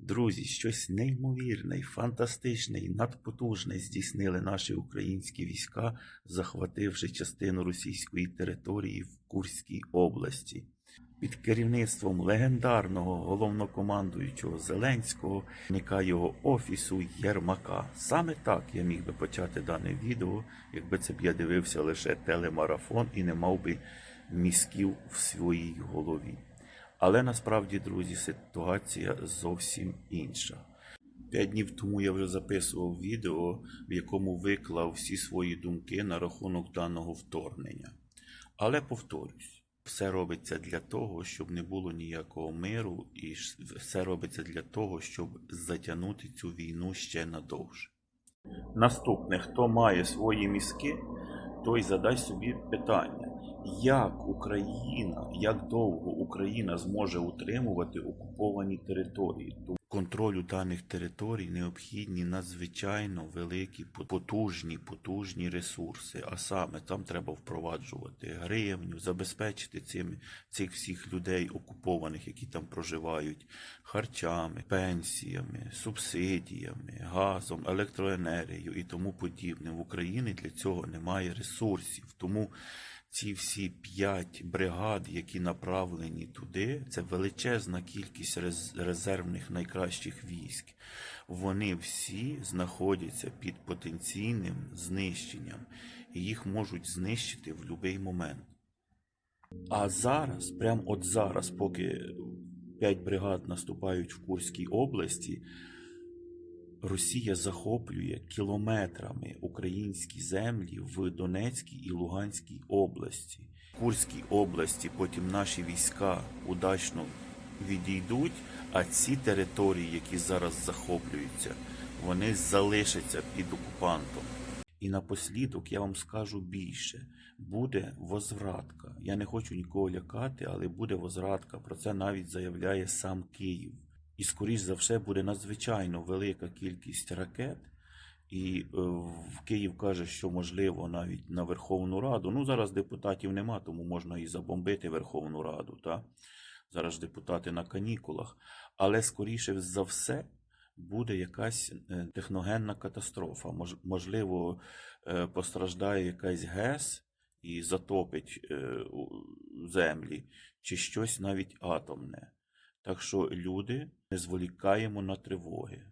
Друзі, щось неймовірне, фантастичне і надпотужне здійснили наші українські війська, захвативши частину російської території в Курській області. Під керівництвом легендарного головнокомандуючого Зеленського, керівника його офісу Єрмака. Саме так я міг би почати дане відео, якби це б я дивився лише телемарафон і не мав би мізків в своїй голові. Але насправді, друзі, ситуація зовсім інша. П'ять днів тому я вже записував відео, в якому виклав всі свої думки на рахунок даного вторгнення. Але повторюсь, все робиться для того, щоб не було ніякого миру, і все робиться для того, щоб затягнути цю війну ще надовше. Наступне, хто має свої мізки, той задай собі питання, як Україна, як довго Україна зможе утримувати окуповані території. Контролю даних територій необхідні надзвичайно великі, потужні, потужні ресурси. А саме там треба впроваджувати гривню, забезпечити цим, цих всіх людей окупованих, які там проживають, харчами, пенсіями, субсидіями, газом, електроенергією і тому подібне. В Україні для цього немає ресурсів. Тому ці всі п'ять бригад, які направлені туди, це величезна кількість рез- резервних найкращих військ. Вони всі знаходяться під потенційним знищенням, і їх можуть знищити в будь-який момент. А зараз, прямо от зараз, поки п'ять бригад наступають в Курській області, Росія захоплює кілометрами українські землі в Донецькій і Луганській області. В Курській області потім наші війська удачно відійдуть, а ці території, які зараз захоплюються, вони залишаться під окупантом. І напослідок я вам скажу більше: буде возвратка. Я не хочу нікого лякати, але буде возвратка. Про це навіть заявляє сам Київ. І, скоріш за все, буде надзвичайно велика кількість ракет. І е, в Київ каже, що можливо навіть на Верховну Раду. Ну, зараз депутатів нема, тому можна і забомбити Верховну Раду. Та? Зараз депутати на канікулах. Але скоріше за все буде якась е, техногенна катастрофа. Можливо, е, постраждає якась ГЕС і затопить землі, чи щось навіть атомне. Так що, люди, не зволікаємо на тривоги.